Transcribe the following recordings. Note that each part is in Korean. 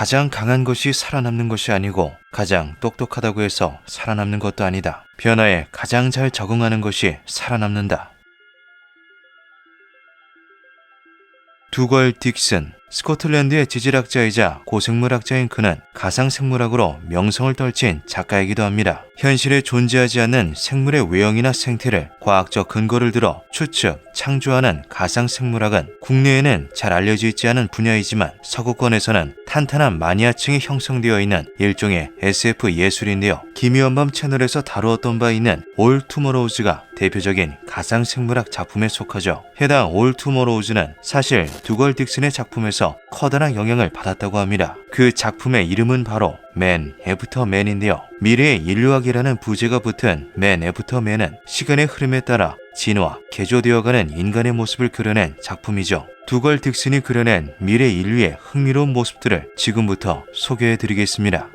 가장 강한 것이 살아남는 것이 아니고 가장 똑똑하다고 해서 살아남는 것도 아니다. 변화에 가장 잘 적응하는 것이 살아남는다. 두걸 딕슨 스코틀랜드의 지질학자이자 고생물학자인 그는 가상생물학으로 명성을 떨친 작가이기도 합니다. 현실에 존재하지 않는 생물의 외형이나 생태를 과학적 근거를 들어 추측, 창조하는 가상생물학은 국내에는 잘 알려져 있지 않은 분야이지만 서구권에서는 탄탄한 마니아층이 형성되어 있는 일종의 SF 예술인데요. 김희원밤 채널에서 다루었던 바 있는 올 투모로우즈가 대표적인 가상생물학 작품에 속하죠. 해당 올 투모로우즈는 사실 두걸 딕슨의 작품에서 커다란 영향을 받았다고 합니다. 그 작품의 이름은 바로 맨 애프터 맨인데요. 미래의 인류학이라는 부제가 붙은 맨 애프터 맨은 시간의 흐름에 따라 진화, 개조되어가는 인간의 모습을 그려낸 작품이죠. 두걸 딕슨이 그려낸 미래 인류의 흥미로운 모습들을 지금부터 소개해 드리겠습니다.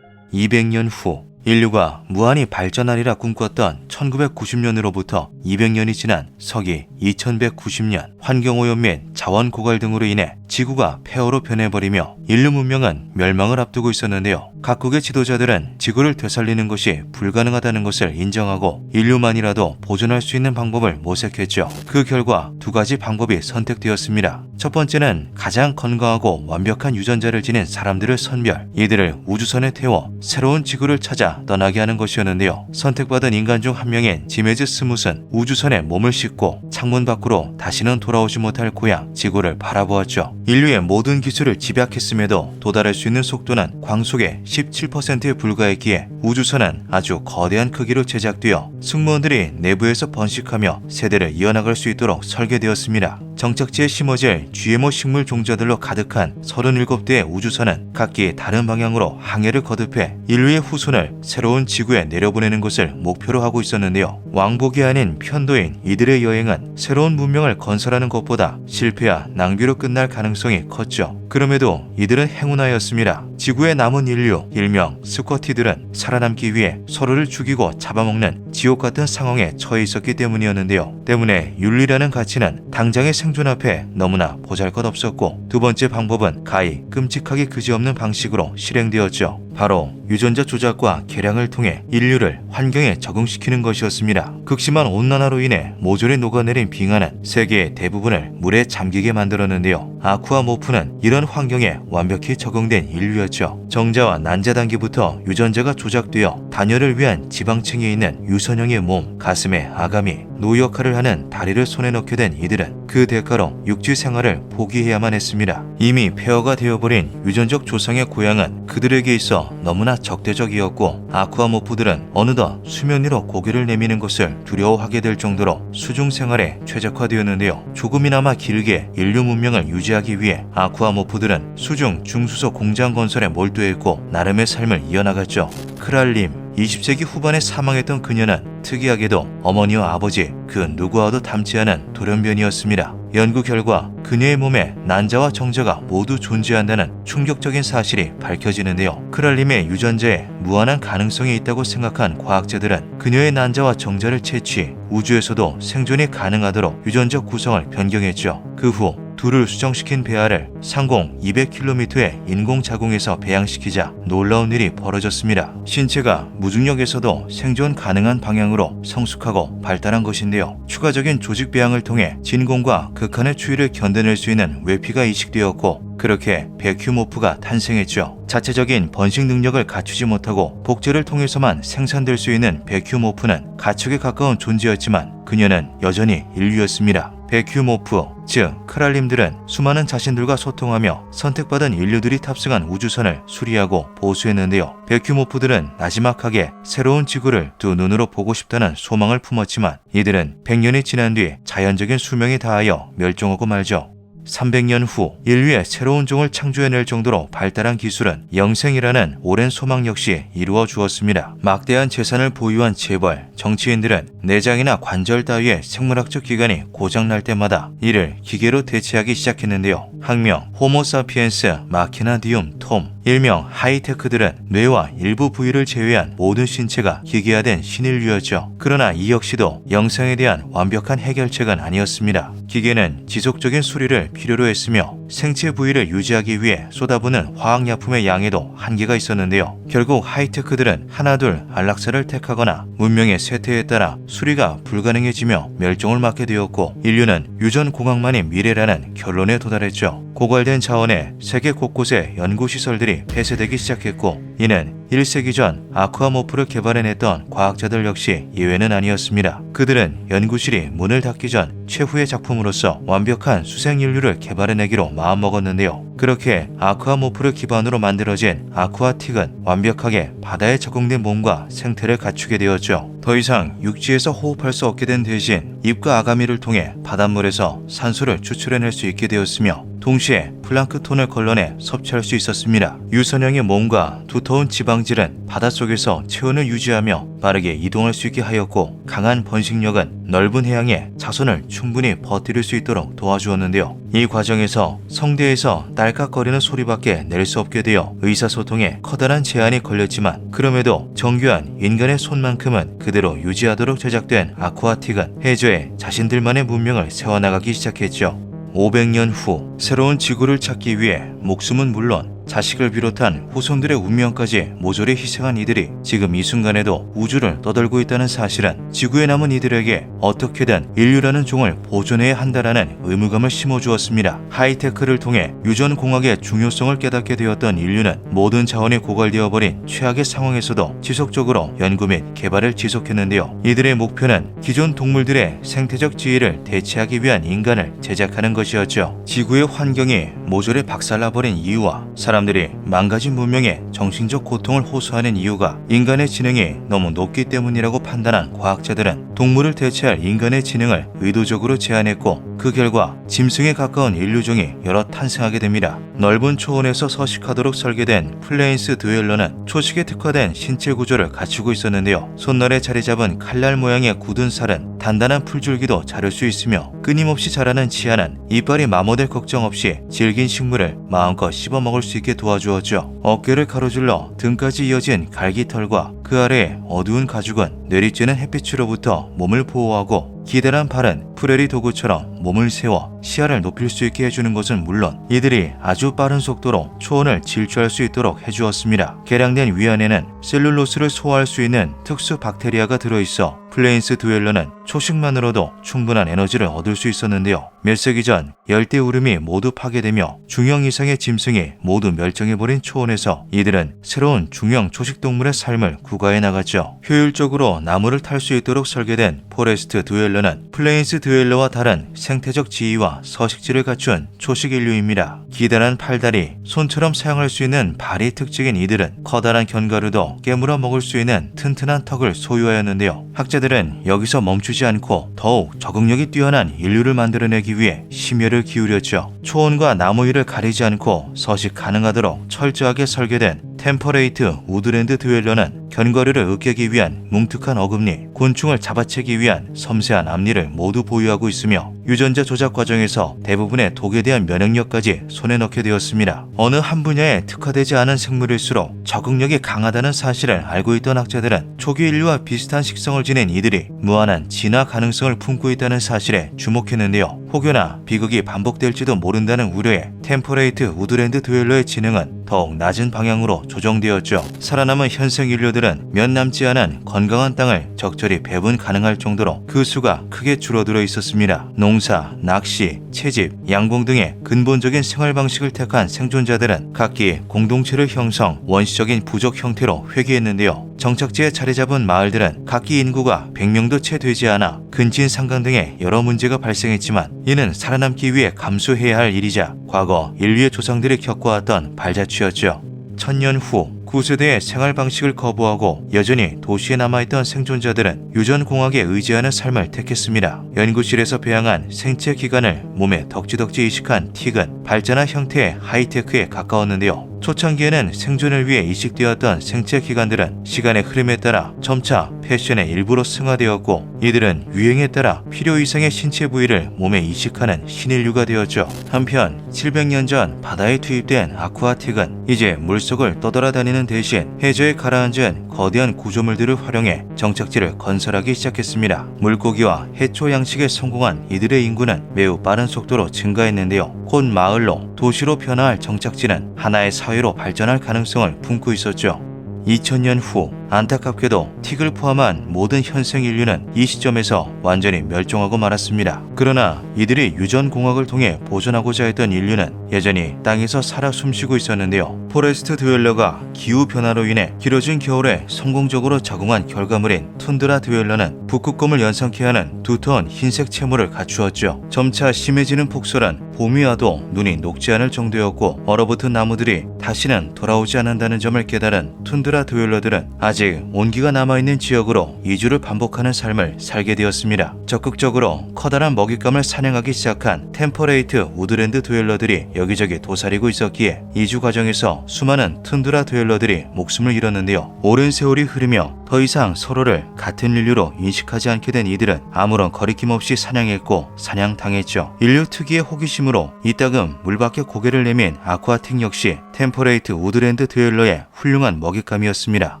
200년 후 인류가 무한히 발전하리라 꿈꿨던 1990년으로부터 200년이 지난 서기 2190년 환경오염 및 자원 고갈 등으로 인해 지구가 폐허로 변해버리며 인류 문명은 멸망을 앞두고 있었는데요. 각국의 지도자들은 지구를 되살리는 것이 불가능하다는 것을 인정하고 인류만이라도 보존할 수 있는 방법을 모색했죠. 그 결과 두 가지 방법이 선택되었습니다. 첫 번째는 가장 건강하고 완벽한 유전자를 지닌 사람들을 선별, 이들을 우주선에 태워 새로운 지구를 찾아 떠나게 하는 것이었는데요. 선택받은 인간 중 한 명인 지메즈 스무스는 우주선에 몸을 싣고 창문 밖으로 다시는 돌아오지 못할 고향 지구를 바라보았죠. 인류의 모든 기술을 집약했음에도 도달할 수 있는 속도는 광속의 17%에 불과했기에 우주선은 아주 거대한 크기로 제작되어 승무원들이 내부에서 번식하며 세대를 이어나갈 수 있도록 설계되었습니다. 정착지에 심어질 GMO 식물 종자들로 가득한 37대의 우주선은 각기 다른 방향으로 항해를 거듭해 인류의 후손을 새로운 지구에 내려보내는 것을 목표로 하고 있었는데요. 왕복이 아닌 편도인 이들의 여행은 새로운 문명을 건설하는 것보다 실패와 낭비로 끝날 가능성이 컸죠. 그럼에도 이들은 행운하였습니다. 지구에 남은 인류, 일명 스쿼티들은 살아남기 위해 서로를 죽이고 잡아먹는 지옥 같은 상황에 처해 있었기 때문이었는데요. 때문에 윤리라는 가치는 당장의 생존 앞에 너무나 보잘것없었고 두 번째 방법은 가히 끔찍하게 그지없는 방식으로 실행되었죠. 바로 유전자 조작과 개량을 통해 인류를 환경에 적응시키는 것이었습니다. 극심한 온난화로 인해 모조리 녹아내린 빙하는 세계의 대부분을 물에 잠기게 만들었는데요. 아쿠아 모프는 이런 환경에 완벽히 적응된 인류였죠. 정자와 난자 단계부터 유전자가 조작되어 단열을 위한 지방층에 있는 유선형의 몸, 가슴에 아가미, 노 역할을 하는 다리를 손에 넣게 된 이들은 그 대가로 육지 생활을 포기해야만 했습니다. 이미 폐허가 되어버린 유전적 조상의 고향은 그들에게 있어 너무나 적대적이었고 아쿠아모프들은 어느덧 수면 위로 고개를 내미는 것을 두려워하게 될 정도로 수중 생활에 최적화되었는데요. 조금이나마 길게 인류 문명을 유지하기 위해 아쿠아모프들은 수중 중수소 공장 건설에 몰두했고 나름의 삶을 이어나갔죠. 크랄림 20세기 후반에 사망했던 그녀는 특이하게도 어머니와 아버지 그 누구와도 닮지 않은 돌연변이었습니다. 연구 결과 그녀의 몸에 난자와 정자가 모두 존재한다는 충격적인 사실이 밝혀지는데요. 크랄림의 유전자에 무한한 가능성이 있다고 생각한 과학자들은 그녀의 난자와 정자를 채취 우주에서도 생존이 가능하도록 유전적 구성을 변경했죠. 그 후 둘을 수정시킨 배아를 상공 200km의 인공 자궁에서 배양시키자 놀라운 일이 벌어졌습니다. 신체가 무중력에서도 생존 가능한 방향으로 성숙하고 발달한 것인데요. 추가적인 조직 배양을 통해 진공과 극한의 추위를 견뎌낼 수 있는 외피가 이식되었고 그렇게 베큐모프가 탄생했죠. 자체적인 번식 능력을 갖추지 못하고 복제를 통해서만 생산될 수 있는 베큐모프는 가축에 가까운 존재였지만 그녀는 여전히 인류였습니다. 베큐모프, 즉 크랄림들은 수많은 자신들과 소통하며 선택받은 인류들이 탑승한 우주선을 수리하고 보수했는데요. 베큐모프들은 나지막하게 새로운 지구를 두 눈으로 보고 싶다는 소망을 품었지만 이들은 100년이 지난 뒤 자연적인 수명이 다하여 멸종하고 말죠. 300년 후 인류의 새로운 종을 창조해낼 정도로 발달한 기술은 영생이라는 오랜 소망 역시 이루어 주었습니다. 막대한 재산을 보유한 재벌, 정치인들은 내장이나 관절 따위의 생물학적 기관이 고장날 때마다 이를 기계로 대체하기 시작했는데요. 학명 호모사피엔스 마키나디움 톰 일명 하이테크들은 뇌와 일부 부위를 제외한 모든 신체가 기계화된 신인류였죠. 그러나 이 역시도 영상에 대한 완벽한 해결책은 아니었습니다. 기계는 지속적인 수리를 필요로 했으며 생체 부위를 유지하기 위해 쏟아부는 화학약품의 양에도 한계가 있었는데요. 결국 하이테크들은 하나둘 안락사를 택하거나 문명의 쇠퇴에 따라 수리가 불가능해지며 멸종을 맞게 되었고 인류는 유전 공학만이 미래라는 결론에 도달했죠. 고갈된 자원에 세계 곳곳에 연구시설들이 폐쇄되기 시작했고 이는 1세기 전 아쿠아모프를 개발해냈던 과학자들 역시 예외는 아니었습니다. 그들은 연구실이 문을 닫기 전 최후의 작품으로서 완벽한 수생 인류를 개발해내기로 마음먹었는데요. 그렇게 아쿠아모프를 기반으로 만들어진 아쿠아틱은 완벽하게 바다에 적응된 몸과 생태를 갖추게 되었죠. 더 이상 육지에서 호흡할 수 없게 된 대신 입과 아가미를 통해 바닷물에서 산소를 추출해낼 수 있게 되었으며 동시에 플랑크톤을 걸러내 섭취할 수 있었습니다. 유선형의 몸과 두터운 지방질은 바닷속에서 체온을 유지하며 빠르게 이동할 수 있게 하였고 강한 번식력은 넓은 해양에 자손을 충분히 버티릴 수 있도록 도와주었는데요. 이 과정에서 성대에서 딸깍거리는 소리밖에 낼 수 없게 되어 의사소통에 커다란 제한이 걸렸지만 그럼에도 정교한 인간의 손만큼은 그대로 유지하도록 제작된 아쿠아틱은 해저에 자신들만의 문명을 세워나가기 시작했죠. 500년 후 새로운 지구를 찾기 위해 목숨은 물론 자식을 비롯한 후손들의 운명까지 모조리 희생한 이들이 지금 이 순간에도 우주를 떠돌고 있다는 사실은 지구에 남은 이들에게 어떻게든 인류라는 종을 보존해야 한다라는 의무감을 심어주었습니다. 하이테크를 통해 유전 공학의 중요성을 깨닫게 되었던 인류는 모든 자원이 고갈되어 버린 최악의 상황에서도 지속적으로 연구 및 개발을 지속했는데요. 이들의 목표는 기존 동물들의 생태적 지위를 대체하기 위한 인간을 제작하는 것이었죠. 지구의 환경이 모조리 박살나버린 이유와 사람 들이 망가진 문명에 정신적 고통을 호소하는 이유가 인간의 지능이 너무 높기 때문이라고 판단한 과학자들은 동물을 대체할 인간의 지능을 의도적으로 제한했고 그 결과 짐승에 가까운 인류종이 여러 탄생하게 됩니다. 넓은 초원에서 서식하도록 설계된 플레인스 드웰러는 초식에 특화된 신체 구조를 갖추고 있었는데요. 손날에 자리 잡은 칼날 모양의 굳은 살은 단단한 풀줄기도 자를 수 있으며 끊임없이 자라는 치아는 이빨이 마모될 걱정 없이 질긴 식물을 마음껏 씹어먹을 수 있게 도와주었죠. 어깨를 가로질러 등까지 이어진 갈기털과 그 아래의 어두운 가죽은 내리쬐는 햇빛으로부터 몸을 보호하고 기다란 팔은 프레리 도구처럼 몸을 세워 시야를 높일 수 있게 해주는 것은 물론 이들이 아주 빠른 속도로 초원을 질주할 수 있도록 해주었습니다. 개량된 위안에는 셀룰로스를 소화할 수 있는 특수 박테리아가 들어있어 플레인스 드웰러는 초식만으로도 충분한 에너지를 얻을 수 있었는데요. 몇 세기 전 열대 우림이 모두 파괴되며 중형 이상의 짐승이 모두 멸종해버린 초원에서 이들은 새로운 중형 초식 동물의 삶을 구가해 나갔죠. 효율적으로 나무를 탈 수 있도록 설계된 포레스트 드웰러는 플레인스 드웰러와 다른 생태적 지위와 서식지를 갖춘 초식 인류입니다. 기다란 팔다리, 손처럼 사용할 수 있는 발이 특징인 이들은 커다란 견과류도 깨물어 먹을 수 있는 튼튼한 턱을 소유하였는데요. 학자들은 여기서 멈추지 않고 더욱 적응력이 뛰어난 인류를 만들어내기 위해 심혈을 기울였죠. 초원과 나무 위를 가리지 않고 서식 가능하도록 철저하게 설계된 템퍼레이트 우드랜드 드웰러는 견과류를 으깨기 위한 뭉툭한 어금니, 곤충을 잡아채기 위한 섬세한 앞니를 모두 보유하고 있으며 유전자 조작 과정에서 대부분의 독에 대한 면역력까지 손에 넣게 되었습니다. 어느 한 분야에 특화되지 않은 생물일수록 적응력이 강하다는 사실을 알고 있던 학자들은 초기 인류와 비슷한 식성을 지닌 이들이 무한한 진화 가능성을 품고 있다는 사실에 주목했는데요. 혹여나 비극이 반복될지도 모른다는 우려에 템퍼레이트 우드랜드 드웰러의 지능은 더욱 낮은 방향으로 조정되었죠. 살아남은 현생 인류들은 몇 남지 않은 건강한 땅을 적절히 배분 가능할 정도로 그 수가 크게 줄어들어 있었습니다. 농 사, 낚시, 채집, 양봉 등의 근본적인 생활 방식을 택한 생존자들은 각기 공동체를 형성, 원시적인 부족 형태로 회귀했는데요. 정착지에 자리 잡은 마을들은 각기 인구가 100명도 채 되지 않아 근친 상강 등의 여러 문제가 발생했지만 이는 살아남기 위해 감수해야 할 일이자 과거 인류의 조상들이 겪어왔던 발자취였죠. 천년 후 구세대의 생활 방식을 거부하고 여전히 도시에 남아있던 생존자들은 유전공학에 의지하는 삶을 택했습니다. 연구실에서 배양한 생체 기관을 몸에 덕지덕지 이식한 틱은 발전한 형태의 하이테크에 가까웠는데요. 초창기에는 생존을 위해 이식되었던 생체 기관들은 시간의 흐름에 따라 점차 패션의 일부로 승화되었고 이들은 유행에 따라 필요 이상의 신체 부위를 몸에 이식하는 신인류가 되었죠. 한편 700년 전 바다에 투입된 아쿠아틱은 이제 물속을 떠돌아다니는 대신 해저에 가라앉은 거대한 구조물들을 활용해 정착지를 건설하기 시작했습니다. 물고기와 해초 양식에 성공한 이들의 인구는 매우 빠른 속도로 증가했는데요. 곧 마을로 도시로 변화할 정착지는 하나의 사회로 발전할 가능성을 품고 있었죠. 2000년 후 안타깝게도 틱을 포함한 모든 현생 인류는 이 시점에서 완전히 멸종하고 말았습니다. 그러나 이들이 유전 공학을 통해 보존하고자 했던 인류는 여전히 땅에서 살아 숨쉬고 있었는데요. 포레스트 드웰러가 기후 변화로 인해 길어진 겨울에 성공적으로 적응한 결과물인 툰드라 드웰러는 북극곰을 연상케 하는 두터운 흰색 채모를 갖추었죠. 점차 심해지는 폭설은 봄이 와도 눈이 녹지 않을 정도였고 얼어붙은 나무들이 다시는 돌아오지 않는다는 점을 깨달은 툰드라 드웰러들은 아직 온기가 남아있는 지역으로 이주를 반복하는 삶을 살게 되었습니다. 적극적으로 커다란 먹잇감을 사냥하기 시작한 템퍼레이트 우드랜드 드웰러들이 여기저기 도사리고 있었기에 이주 과정에서 수많은 툰드라 드웰러들이 목숨을 잃었는데요. 오랜 세월이 흐르며 더 이상 서로를 같은 인류로 인식하지 않게 된 이들은 아무런 거리낌 없이 사냥했고 사냥당했죠. 인류 특유의 호기심으로 이따금 물 밖에 고개를 내민 아쿠아틱 역시 템퍼레이트 우드랜드 드웰러의 훌륭한 먹잇감이었습니다.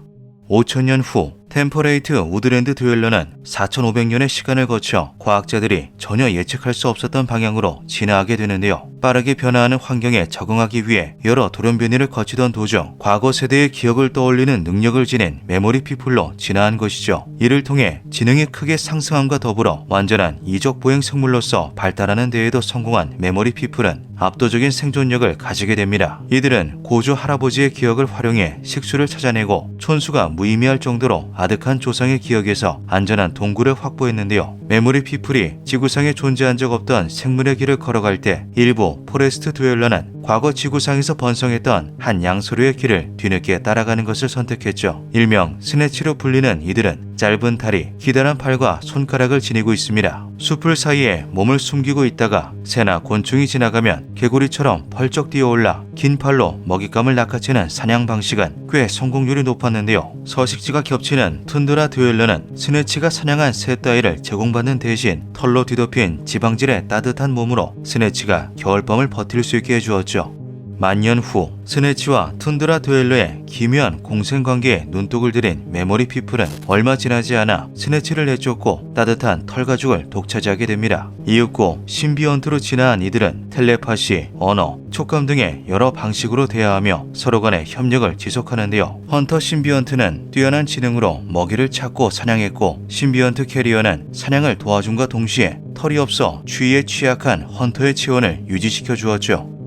5천년 후 템퍼레이트 우드랜드 드웰러는 4,500년의 시간을 거쳐 과학자들이 전혀 예측할 수 없었던 방향으로 진화하게 되는데요. 빠르게 변화하는 환경에 적응하기 위해 여러 돌연변이를 거치던 도중 과거 세대의 기억을 떠올리는 능력을 지닌 메모리 피플로 진화한 것이죠. 이를 통해 지능이 크게 상승함과 더불어 완전한 이적 보행 생물로서 발달하는 데에도 성공한 메모리 피플은 압도적인 생존력을 가지게 됩니다. 이들은 고조 할아버지의 기억을 활용해 식수를 찾아내고 촌수가 무의미할 정도로 아득한 조상의 기억에서 안전한 동굴을 확보했는데요. 메모리 피플이 지구상에 존재한 적 없던 생물의 길을 걸어갈 때 일부 포레스트 드웰러는 과거 지구상에서 번성했던 한 양서류의 길을 뒤늦게 따라가는 것을 선택했죠. 일명 스네치로 불리는 이들은 짧은 다리, 기다란 팔과 손가락을 지니고 있습니다. 숲을 사이에 몸을 숨기고 있다가 새나 곤충이 지나가면 개구리처럼 펄쩍 뛰어올라 긴 팔로 먹잇감을 낚아채는 사냥 방식은 꽤 성공률이 높았는데요. 서식지가 겹치는 툰드라 드웰러는 스네치가 사냥한 새 따위를 제공받는 대신 털로 뒤덮인 지방질의 따뜻한 몸으로 스네치가 겨울밤을 버틸 수 있게 해주었죠. 만년 후 스네치와 툰드라 드웰러의 기묘한 공생관계에 눈독을 들인 메모리 피플은 얼마 지나지 않아 스네치를 내쫓고 따뜻한 털가죽을 독차지하게 됩니다. 이윽고 신비언트로 진화한 이들은 텔레파시, 언어, 촉감 등의 여러 방식으로 대화하며 서로 간의 협력을 지속하는데요. 헌터 신비언트는 뛰어난 지능으로 먹이를 찾고 사냥했고 신비언트 캐리어는 사냥을 도와줌과 동시에 털이 없어 추위에 취약한 헌터의 체온을 유지시켜 주었죠.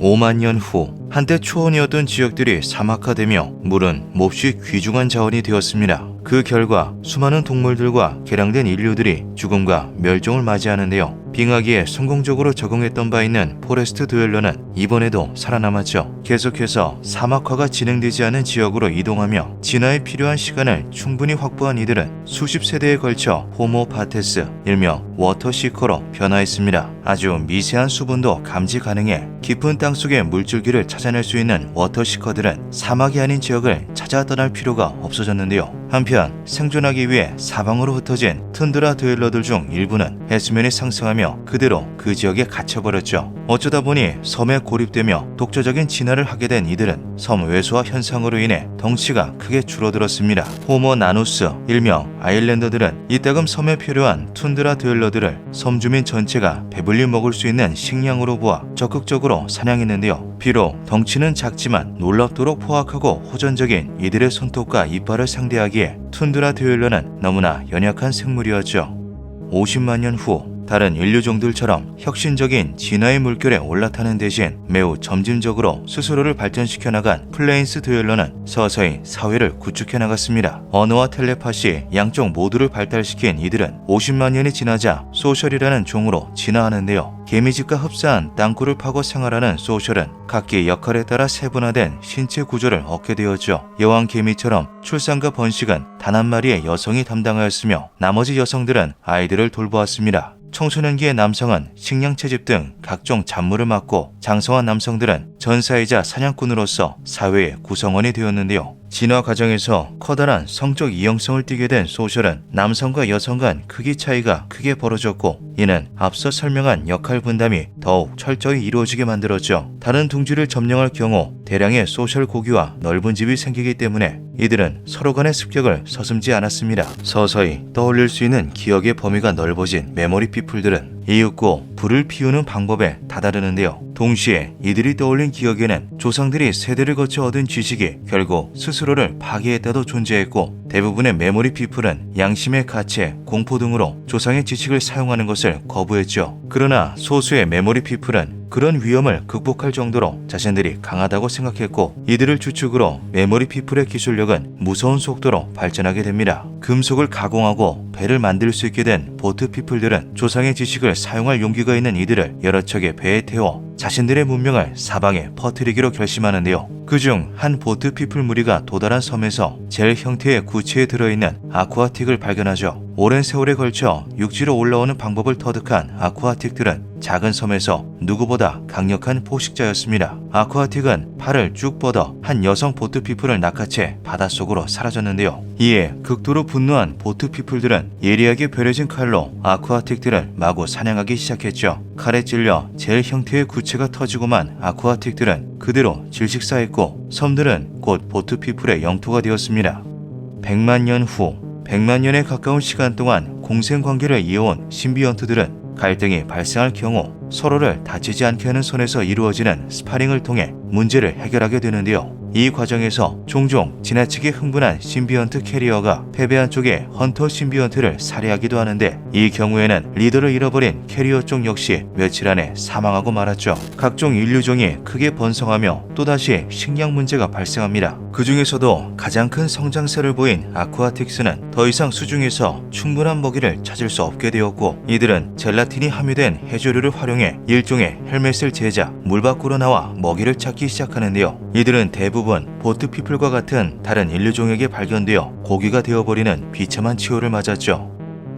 5만 년 후 한때 초원이었던 지역들이 사막화되며 물은 몹시 귀중한 자원이 되었습니다. 그 결과 수많은 동물들과 개량된 인류들이 죽음과 멸종을 맞이하는데요. 빙하기에 성공적으로 적응했던 바 있는 포레스트 드웰러는 이번에도 살아남았죠. 계속해서 사막화가 진행되지 않은 지역으로 이동하며 진화에 필요한 시간을 충분히 확보한 이들은 수십 세대에 걸쳐 호모 파테스, 일명 워터시커로 변화했습니다. 아주 미세한 수분도 감지 가능해 깊은 땅 속의 물줄기를 찾아낼 수 있는 워터시커들은 사막이 아닌 지역을 찾아 떠날 필요가 없어졌는데요. 한편 생존하기 위해 사방으로 흩어진 툰드라 드웰러들 중 일부는 해수면이 상승하며 그대로 그 지역에 갇혀버렸죠. 어쩌다 보니 섬에 고립되며 독자적인 진화를 하게 된 이들은 섬 외소화 현상으로 인해 덩치가 크게 줄어들었습니다. 호모 나누스, 일명 아일랜더들은 이따금 섬에 필요한 툰드라 드웰러들을 섬 주민 전체가 배불리 먹을 수 있는 식량으로 보아 적극적으로 사냥했는데요. 비록 덩치는 작지만 놀랍도록 포악하고 호전적인 이들의 손톱과 이빨을 상대하기에 툰드라 드웰러는 너무나 연약한 생물이었죠. 50만 년 후 다른 인류종들처럼 혁신적인 진화의 물결에 올라타는 대신 매우 점진적으로 스스로를 발전시켜 나간 플레인스 듀엘러는 서서히 사회를 구축해 나갔습니다. 언어와 텔레파시 양쪽 모두를 발달시킨 이들은 50만 년이 지나자 소셜이라는 종으로 진화하는데요. 개미집과 흡사한 땅굴을 파고 생활하는 소셜은 각기 역할에 따라 세분화된 신체 구조를 얻게 되었죠. 여왕 개미처럼 출산과 번식은 단 한 마리의 여성이 담당하였으며 나머지 여성들은 아이들을 돌보았습니다. 청소년기의 남성은 식량 채집 등 각종 잡무를 맡고 장성한 남성들은 전사이자 사냥꾼으로서 사회의 구성원이 되었는데요. 진화 과정에서 커다란 성적 이용성을 띠게 된 소셜은 남성과 여성 간 크기 차이가 크게 벌어졌고 이는 앞서 설명한 역할 분담이 더욱 철저히 이루어지게 만들었죠. 다른 둥지를 점령할 경우 대량의 소셜 고기와 넓은 집이 생기기 때문에 이들은 서로 간의 습격을 서슴지 않았습니다. 서서히 떠올릴 수 있는 기억의 범위가 넓어진 메모리 피플들은 이윽고 불을 피우는 방법에 다다르는데요. 동시에 이들이 떠올린 기억에는 조상들이 세대를 거쳐 얻은 지식이 결국 스스로를 파괴했다도 존재했고 대부분의 메모리 피플은 양심의 가치, 공포 등으로 조상의 지식을 사용하는 것을 거부했죠. 그러나 소수의 메모리 피플은 그런 위험을 극복할 정도로 자신들이 강하다고 생각했고 이들을 주축으로 메모리 피플의 기술력은 무서운 속도로 발전하게 됩니다. 금속을 가공하고 배를 만들 수 있게 된 보트 피플들은 조상의 지식을 사용할 용기가 있는 이들을 여러 척의 배에 태워 자신들의 문명을 사방에 퍼뜨리기로 결심하는데요. 그중 한 보트 피플 무리가 도달한 섬에서 젤 형태의 구체에 들어있는 아쿠아틱을 발견하죠. 오랜 세월에 걸쳐 육지로 올라오는 방법을 터득한 아쿠아틱들은 작은 섬에서 누구보다 강력한 포식자였습니다. 아쿠아틱은 팔을 쭉 뻗어 한 여성 보트 피플을 낚아채 바닷속으로 사라졌는데요. 이에 극도로 분노한 보트 피플들은 예리하게 벼려진 칼로 아쿠아틱들을 마구 사냥하기 시작했죠. 칼에 찔려 젤 형태의 구체가 터지고만 아쿠아틱들은 그대로 질식사했고 섬들은 곧 보트 피플의 영토가 되었습니다. 100만 년 후, 100만 년에 가까운 시간 동안 공생 관계를 이어온 신비언트들은 갈등이 발생할 경우 서로를 다치지 않게 하는 선에서 이루어지는 스파링을 통해 문제를 해결하게 되는데요. 이 과정에서 종종 지나치게 흥분한 신비언트 캐리어가 패배한 쪽의 헌터 신비언트를 살해하기도 하는데 이 경우에는 리더를 잃어버린 캐리어 쪽 역시 며칠 안에 사망하고 말았죠. 각종 인류종이 크게 번성하며 또다시 식량 문제가 발생합니다. 그 중에서도 가장 큰 성장세를 보인 아쿠아틱스는 더 이상 수중에서 충분한 먹이를 찾을 수 없게 되었고 이들은 젤라틴이 함유된 해조류를 활용해 일종의 헬멧을 제작, 물 밖으로 나와 먹이를 찾기 시작하는데요. 이들은 대부분 보트 피플과 같은 다른 인류종에게 발견되어 고기가 되어버리는 비참한 치료를 맞았죠.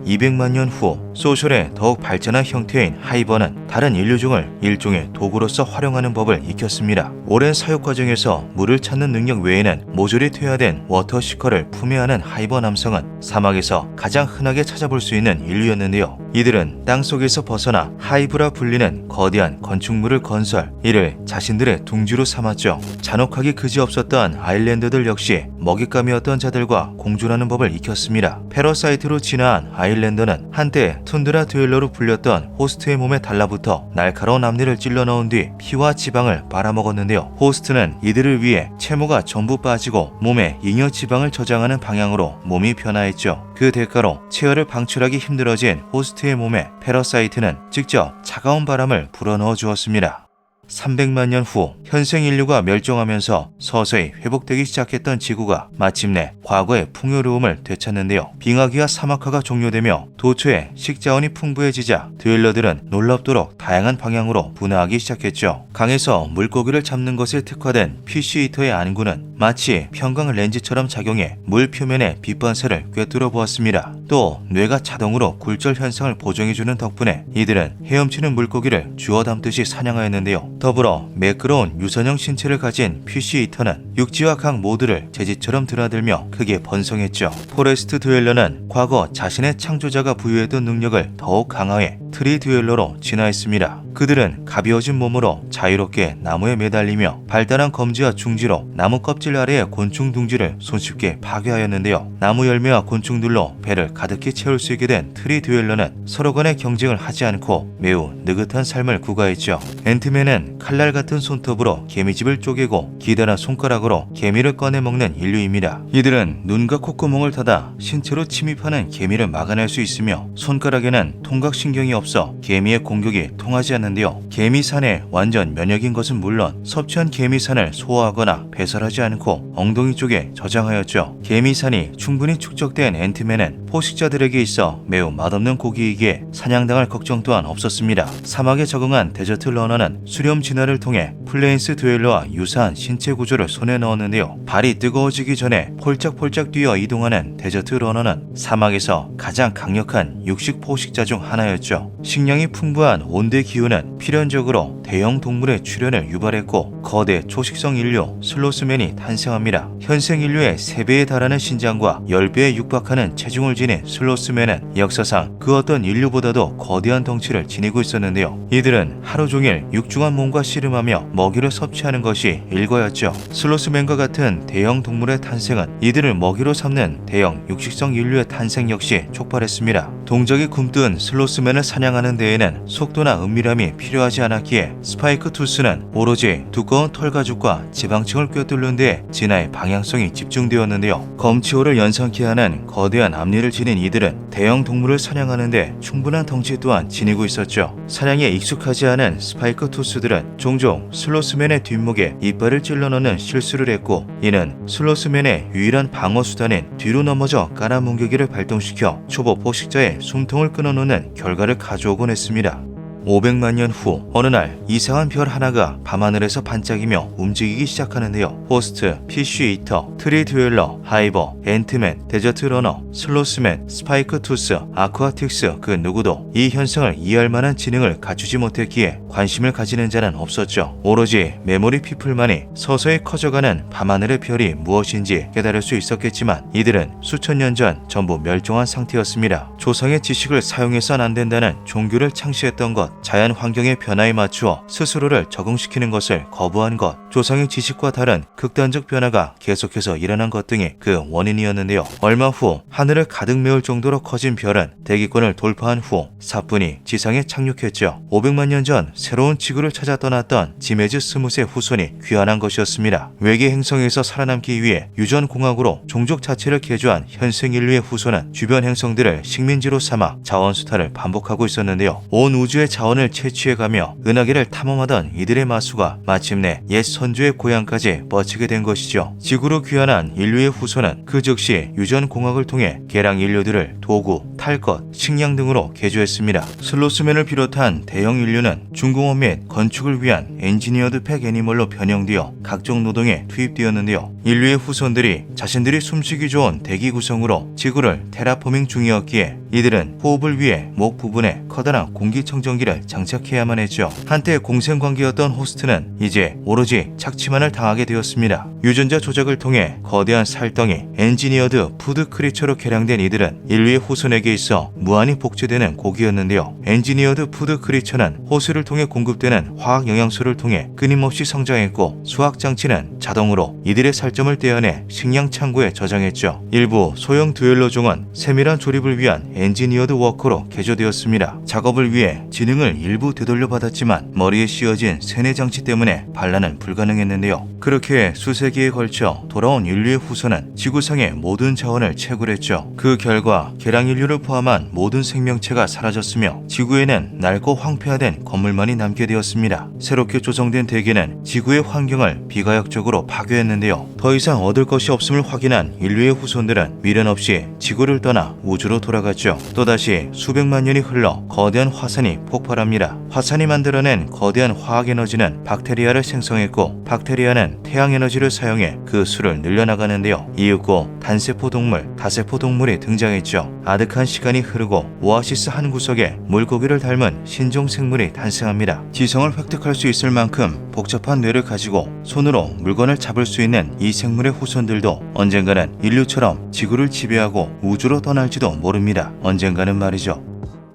200만 년 후 소셜의 더욱 발전한 형태인 하이버는 다른 인류종을 일종의 도구로서 활용하는 법을 익혔습니다. 오랜 사육 과정에서 물을 찾는 능력 외에는 모조리 퇴화된 워터 시커를 품에 안은 하이버 남성은 사막에서 가장 흔하게 찾아볼 수 있는 인류였는데요. 이들은 땅 속에서 벗어나 하이브라 불리는 거대한 건축물을 건설, 이를 자신들의 둥지로 삼았죠. 잔혹하기 그지없었던 아일랜드들 역시 먹잇감이었던 자들과 공존하는 법을 익혔습니다. 패러사이트로 진화한 아일랜드는 한때 툰드라 듀엘러로 불렸던 호스트의 몸에 달라붙어 날카로운 앞니를 찔러 넣은 뒤 피와 지방을 빨아먹었는데요. 호스트는 이들을 위해 채모가 전부 빠지고 몸에 잉여 지방을 저장하는 방향으로 몸이 변화했죠. 그 대가로 체열을 방출하기 힘들어진 호스트 의 몸에 패러사이트는 직접 차가운 바람을 불어넣어 주었습니다. 300만 년 후 현생 인류가 멸종하면서 서서히 회복되기 시작했던 지구가 마침내 과거의 풍요로움을 되찾는데요. 빙하기와 사막화가 종료되며 도처에 식자원이 풍부해지자 듀엘러들은 놀랍도록 다양한 방향으로 분화하기 시작했죠. 강에서 물고기를 잡는 것에 특화된 피쉬 이터의 안구는 마치 평광 렌즈처럼 작용해 물 표면의 빛반사를 꿰뚫어 보았습니다. 또 뇌가 자동으로 굴절 현상을 보정해주는 덕분에 이들은 헤엄치는 물고기를 주워 담듯이 사냥하였는데요. 더불어 매끄러운 유선형 신체를 가진 피쉬 이터는 육지와 강 모두를 제지처럼 드나들며 크게 번성했죠. 포레스트 듀엘러는 과거 자신의 창조자가 부여했던 능력을 더욱 강화해 트리 듀엘러로 진화했습니다. 그들은 가벼워진 몸으로 자유롭게 나무에 매달리며 발달한 검지와 중지로 나무 껍질 아래의 곤충 둥지를 손쉽게 파괴하였는데요. 나무 열매와 곤충들로 배를 가득히 채울 수 있게 된 트리 듀엘러는 서로 간의 경쟁을 하지 않고 매우 느긋한 삶을 구가했죠. 앤트맨은 칼날 같은 손톱으로 개미집을 쪼개고 기다란 손가락으로 개미를 꺼내 먹는 인류입니다. 이들은 눈과 콧구멍을 닫아 신체로 침입하는 개미를 막아낼 수 있으며 손가락에는 통각신경이 없어 개미의 공격이 통하지 않는데요. 개미산에 완전 면역인 것은 물론 섭취한 개미산을 소화하거나 배설하지 않고 엉덩이 쪽에 저장하였죠. 개미산이 충분히 축적된 앤트맨은 포식자들에게 있어 매우 맛없는 고기이기에 사냥당할 걱정 또한 없었습니다. 사막에 적응한 데저트 러너는 수렴 진화를 통해 플레인스 듀엘러와 유사한 신체 구조를 손에 넣었는데요. 발이 뜨거워지기 전에 폴짝폴짝 뛰어 이동하는 데저트 러너는 사막에서 가장 강력한 육식 포식자 중 하나였죠. 식량이 풍부한 온대 기후는 필연적으로 대형 동물의 출현을 유발했고 거대 초식성 인류 슬로스맨이 탄생합니다. 현생 인류의 3배에 달하는 신장과 10배에 육박하는 체중을 지닌 슬로스맨은 역사상 그 어떤 인류보다도 거대한 덩치를 지니고 있었는데요. 이들은 하루 종일 육중한 몸과 씨름하며 먹이를 섭취하는 것이 일과였죠. 슬로스맨과 같은 대형 동물의 탄생은 이들을 먹이로 삼는 대형 육식성 인류의 탄생 역시 촉발했습니다. 동작이 굼뜬 슬로스맨을 사냥하는 데에는 속도나 은밀함이 필요하지 않았기에 스파이크 투스는 오로지 두꺼운 털 가죽과 지방층을 꿰뚫는 데 진화의 방향성이 집중되었는데요. 검치호를 연상케 하는 거대한 앞니를 지닌 이들은 대형 동물을 사냥하는데 충분한 덩치 또한 지니고 있었죠. 사냥에 익숙하지 않은 스파이크 투스들은 종종 슬로스맨의 뒷목에 이빨을 찔러 넣는 실수를 했고 이는 슬로스맨의 유일한 방어 수단인 뒤로 넘어져 까라뭉개기를 발동시켜 초보 포식자의 숨통을 끊어놓는 결과를 가져오곤 했습니다. 500만 년 후 어느 날 이상한 별 하나가 밤하늘에서 반짝이며 움직이기 시작하는데요. 호스트, 피쉬 이터, 트리 듀엘러, 하이버, 앤트맨, 데저트 러너, 슬로스맨, 스파이크 투스, 아쿠아틱스 그 누구도 이 현상을 이해할 만한 지능을 갖추지 못했기에 관심을 가지는 자는 없었죠. 오로지 메모리 피플만이 서서히 커져가는 밤하늘의 별이 무엇인지 깨달을 수 있었겠지만 이들은 수천 년 전 전부 멸종한 상태였습니다. 조상의 지식을 사용해선 안 된다는 종교를 창시했던 것, 자연 환경의 변화에 맞추어 스스로를 적응시키는 것을 거부한 것, 조상의 지식과 다른 극단적 변화가 계속해서 일어난 것 등이 그 원인이었는데요. 얼마 후 하늘을 가득 메울 정도로 커진 별은 대기권을 돌파한 후 사뿐히 지상에 착륙했죠. 500만 년 전 새로운 지구를 찾아 떠났던 지메즈 스무스의 후손이 귀환한 것이었습니다. 외계 행성에서 살아남기 위해 유전 공학으로 종족 자체를 개조한 현생 인류의 후손은 주변 행성들을 식민지로 삼아 자원 수탈을 반복하고 있었는데요. 온 우주의 자원 을 채취해가며 은하계를 탐험하던 이들의 마수가 마침내 옛 선조의 고향까지 뻗치게 된 것이죠. 지구로 귀환한 인류의 후손은 그 즉시 유전공학을 통해 개랑 인류들을 도구, 탈 것, 식량 등으로 개조했습니다. 슬로스맨을 비롯한 대형 인류는 중공업 및 건축을 위한 엔지니어드 팩 애니멀로 변형되어 각종 노동에 투입되었는데요. 인류의 후손들이 자신들이 숨쉬기 좋은 대기 구성으로 지구를 테라포밍 중이었기에 이들은 호흡을 위해 목 부분에 커다란 공기청정기를 장착해야만 했죠. 한때 공생관계였던 호스트는 이제 오로지 착취만을 당하게 되었습니다. 유전자 조작을 통해 거대한 살덩이 엔지니어드 푸드 크리처로 개량된 이들은 인류의 후손에게 있어 무한히 복제되는 고기였는데요. 엔지니어드 푸드 크리처는 호수를 통해 공급되는 화학 영양소를 통해 끊임없이 성장했고 수학 장치는 자동으로 이들의 살점을 떼어내 식량 창고에 저장했죠. 일부 소형 듀엘러 종은 세밀한 조립을 위한 엔지니어드 워커로 개조되었습니다. 작업을 위해 지능을 일부 되돌려 받았지만 머리에 씌워진 세뇌 장치 때문에 반란은 불가능했는데요. 그렇게 수 세기에 걸쳐 돌아온 인류의 후손은 지구상의 모든 자원을 채굴했죠. 그 결과 개량 인류를 포함한 모든 생명체가 사라졌으며 지구에는 낡고 황폐화된 건물만이 남게 되었습니다. 새롭게 조성된 대기는 지구의 환경을 비가역적으로 파괴했는데요. 더 이상 얻을 것이 없음을 확인한 인류의 후손들은 미련 없이 지구를 떠나 우주로 돌아갔죠. 또다시 수백만 년이 흘러 거대한 화산이 폭발합니다. 화산이 만들어낸 거대한 화학 에너지는 박테리아를 생성했고 박테리아는 태양 에너지를 사용해 그 수를 늘려나가는데요. 이윽고 단세포 동물, 다세포 동물이 등장했죠. 아득한 시간이 흐르고 오아시스 한 구석에 물고기를 닮은 신종 생물이 탄생합니다. 지성을 획득할 수 있을 만큼 복잡한 뇌를 가지고 손으로 물건을 잡을 수 있는 이 생물의 후손들도 언젠가는 인류처럼 지구를 지배하고 우주로 떠날지도 모릅니다. 언젠가는 말이죠.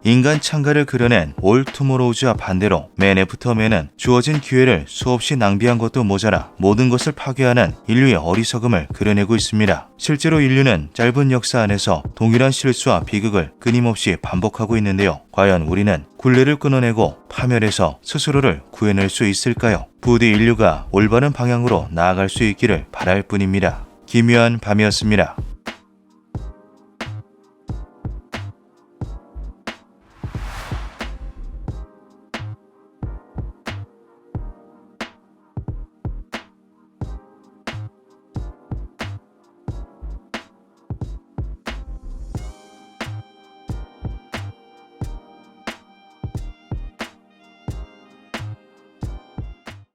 인간 창가를 그려낸 올 투모로우즈와 반대로 맨 애프터 맨은 주어진 기회를 수없이 낭비한 것도 모자라 모든 것을 파괴하는 인류의 어리석음을 그려내고 있습니다. 실제로 인류는 짧은 역사 안에서 동일한 실수와 비극을 끊임없이 반복하고 있는데요. 과연 우리는 굴레를 끊어내고 파멸해서 스스로를 구해낼 수 있을까요? 부디 인류가 올바른 방향으로 나아갈 수 있기를 바랄 뿐입니다. 기묘한 밤이었습니다.